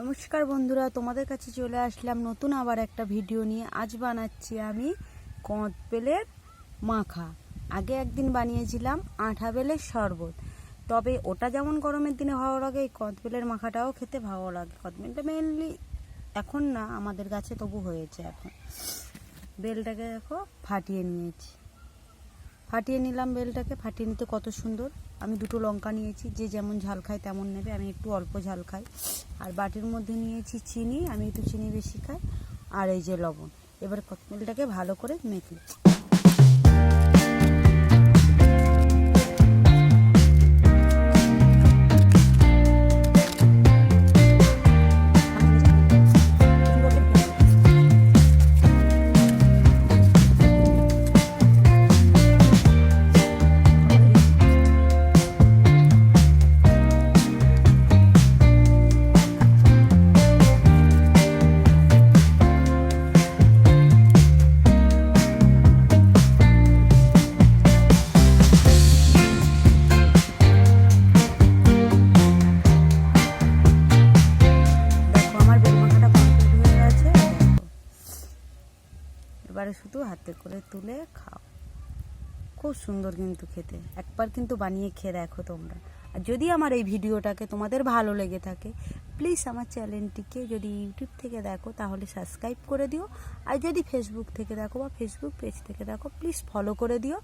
নমস্কার বন্ধুরা, তোমাদের কাছে চলে আসলাম নতুন আবার একটা ভিডিও নিয়ে। আজ বানাচ্ছি আমি কদবেলের মাখা। আগে একদিন বানিয়েছিলাম আঠা বেলের শরবত। তবে ওটা যেমন গরমের দিনে ভালো লাগে, এই কদবেলের মাখাটাও খেতে ভালো লাগে। কদবেলটা মেনলি এখন না, আমাদের গাছে তবু হয়েছে এখন। বেলটাকে দেখো ফাটিয়ে নিয়েছি। ফাটিয়ে নিলাম বেলটাকে। ফাটিয়ে নিতে কত সুন্দর। আমি দুটো লঙ্কা নিয়েছি, যে যেমন ঝাল খায় তেমন নেবে। আমি একটু অল্প ঝাল খাই। আর বাটির মধ্যে নিয়েছি চিনি, আমি একটু চিনি বেশি খাই। আর এই যে লবণ। এবার বেলটাকে ভালো করে মেখে এবারে শুধু হাতে করে তুলে খাও। খুব সুন্দর কিন্তু খেতে। একবার কিন্তু বানিয়ে খেয়ে দেখো তোমরা। আর যদি আমার এই ভিডিওটাকে তোমাদের ভালো লেগে থাকে প্লিজ আমার চ্যানেলটিকে যদি ইউটিউব থেকে দেখো, তাহলে সাবস্ক্রাইব করে দিও। আর যদি ফেসবুক থেকে দেখো বা ফেসবুক পেজ থেকে দেখো প্লিজ ফলো করে দিও।